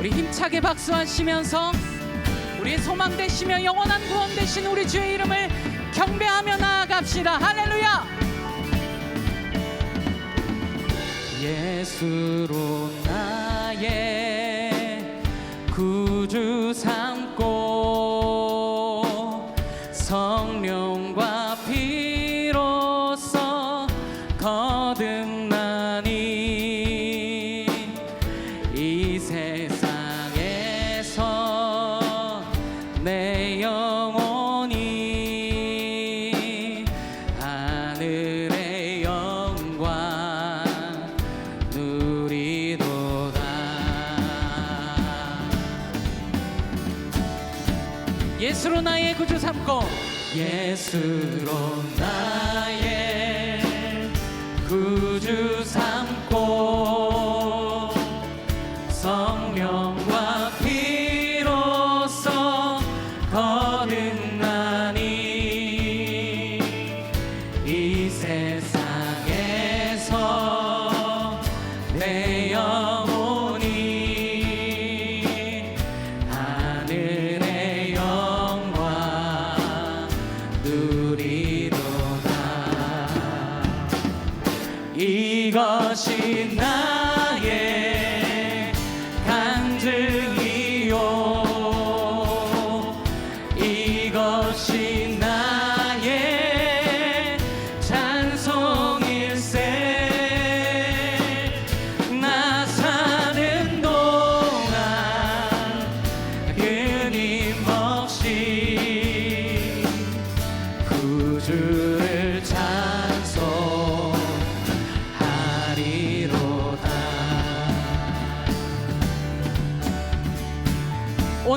우리 힘차게 박수하시면서 우리의 소망 되시며 영원한 구원 되신 우리 주의 이름을 경배하며 나아갑시다. 할렐루야! 예수로 나의 구주 삼고 예수로 나의 구주 삼고. 예수로 나의 구주 삼고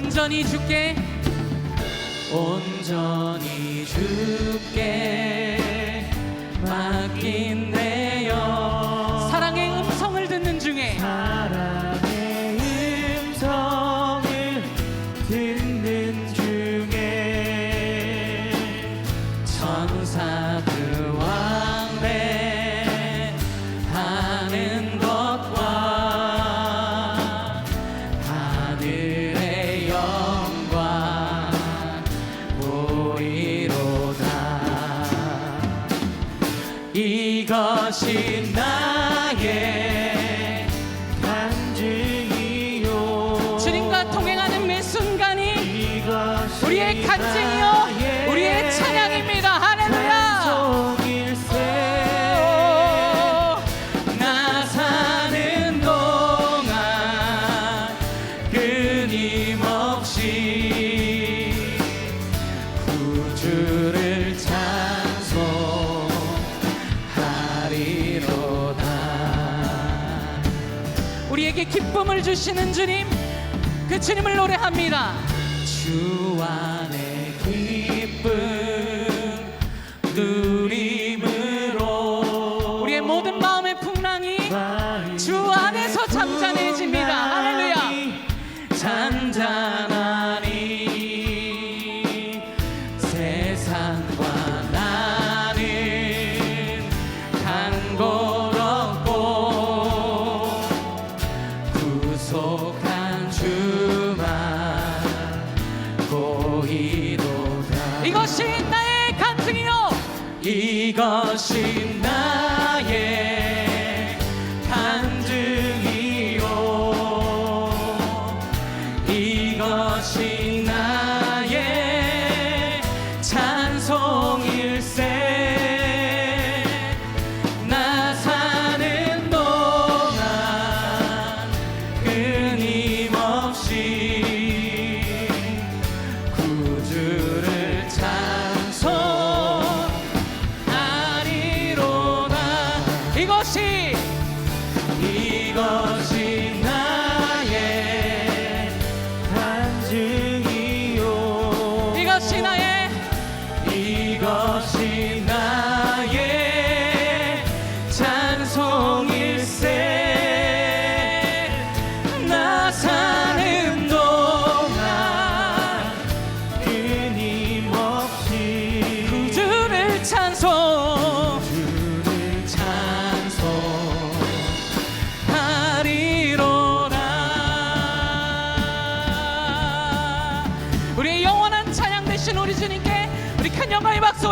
온전히 주께 온전히 주께 맡긴 내요 사랑의 음성을 듣는 중에. 사랑의 음성을 듣는 중에. 천사 우리에게 기쁨을 주시는 주님 그 주님을 노래합니다 주 안에 기쁨 누림으로 우리의 모든 마음의 풍랑이 주 안에서 잠잠해집니다. 할렐루야. 잔잔 이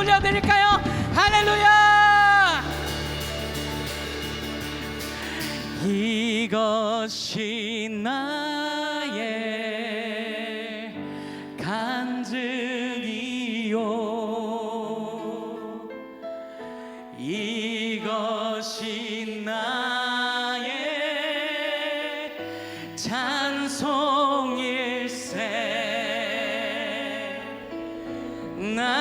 올려드릴까요? 할렐루야! 이것이 나의 간증이요 이것이 나의 찬송일세 나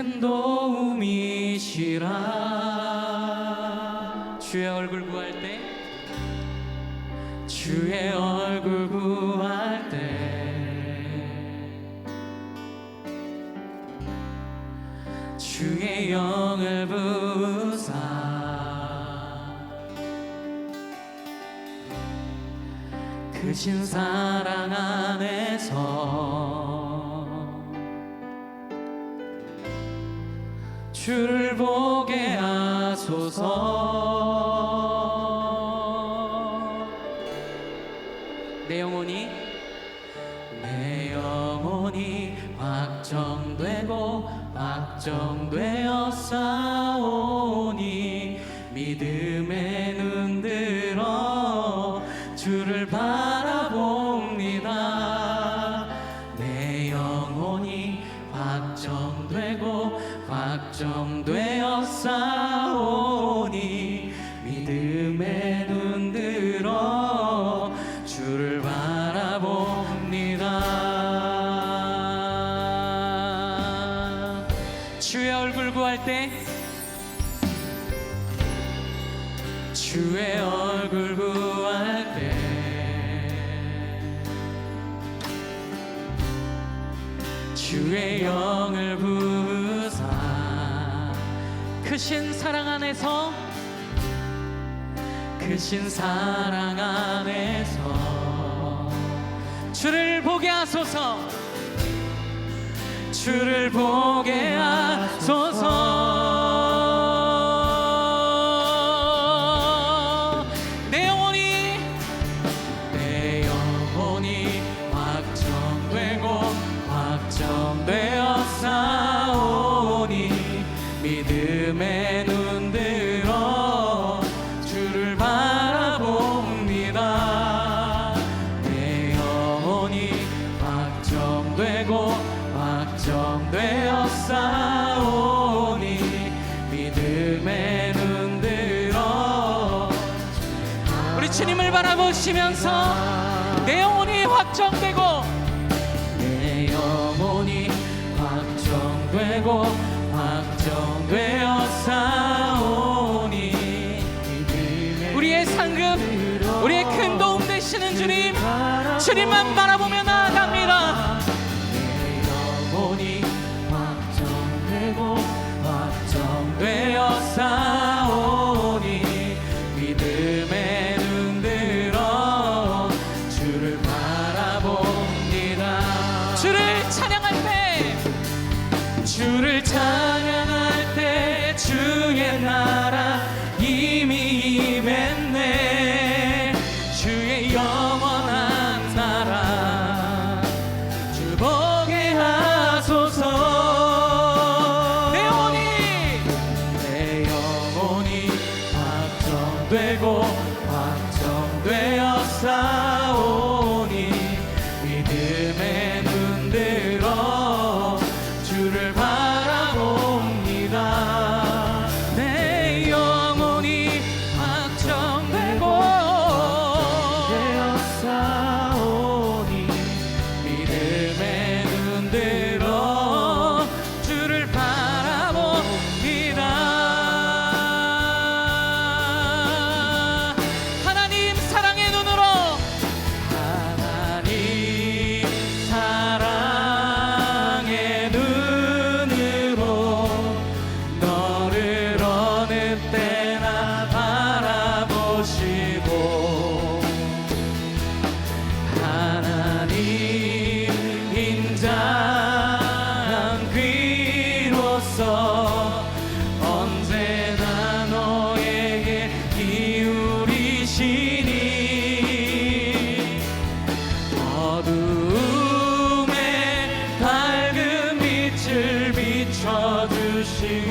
큰 도움이시라. 주의 얼굴 구할 때 주의 얼굴 구할 때. 주의 영을 부사. 크신 사랑 안에서 주를 보게 하소서 주의 얼굴 구할 때. 주의 얼굴 구할 때. 주의 영을 부사. 크신 사랑 안에서. 크신 사랑 안에서. 주를 보게 하소서 주를 보게 하소서 바라보시면서 내 영혼이 확정되고 내 영혼이 확정되고 확정되어 싸우니. 우리의 상급 우리의 큰 도움 되시는 주님 주님만 바라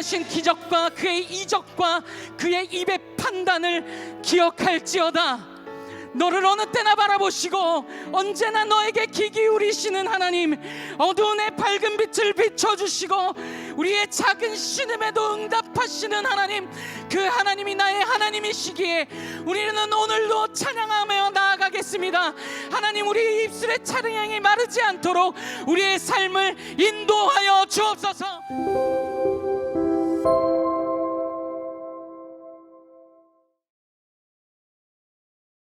행하신 기적과 그의 이적과 그의 입의 판단을 기억할지어다. 너를 어느 때나 바라보시고 언제나 너에게 귀 기울이시는 하나님 어두운의 밝은 빛을 비춰주시고 우리의 작은 신음에도 응답하시는 하나님 그 하나님이 나의 하나님이시기에 우리는 오늘도 찬양하며 나아가겠습니다 하나님 우리 입술의 찬양이 마르지 않도록 우리의 삶을 인도하여 주옵소서